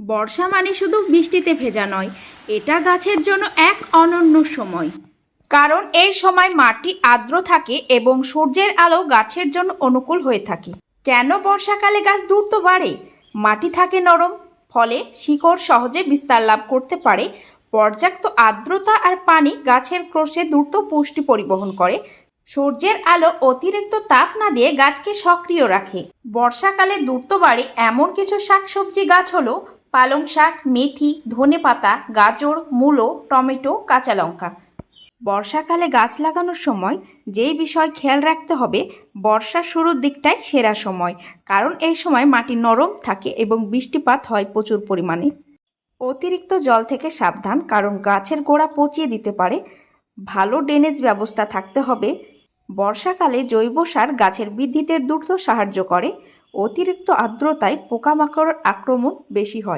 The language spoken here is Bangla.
বর্ষা মানে শুধু বৃষ্টিতে ভেজা নয়, এটা গাছের জন্য এক অনন্য সময়। কারণ এই সময় মাটি আর্দ্র থাকে এবং সূর্যের আলো গাছের জন্য অনুকূল হয়ে থাকে। কেন বর্ষাকালে গাছ দ্রুত বাড়ে? মাটি থাকে নরম, ফলে শিকড় সহজে বিস্তার লাভ করতে পারে। পর্যাপ্ত আর্দ্রতা আর পানি গাছের ক্রোশে দ্রুত পুষ্টি পরিবহন করে। সূর্যের আলো অতিরিক্ত তাপ না দিয়ে গাছকে সক্রিয় রাখে। বর্ষাকালে দ্রুত বাড়ে এমন কিছু শাকসবজি গাছ হলো পালং শাক, মেথি, ধনেপাতা, গাজর, মূলো, টমেটো, কাঁচা লঙ্কা। বর্ষাকালে গাছ লাগানোর সময় যেই বিষয় খেয়াল রাখতে হবে বর্ষার শুরুর দিকটাই সেরা সময়, কারণ এই সময় মাটি নরম থাকে এবং বৃষ্টিপাত হয় প্রচুর পরিমাণে। অতিরিক্ত জল থেকে সাবধান, কারণ গাছের গোড়া পচিয়ে দিতে পারে। ভালো ড্রেনেজ ব্যবস্থা থাকতে হবে। বর্ষাকালে জৈব সার গাছের বৃদ্ধিতে দ্রুত সাহায্য করে। অতিরিক্ত আর্দ্রতায় পোকামাকড়ের আক্রমণ বেশি হয়।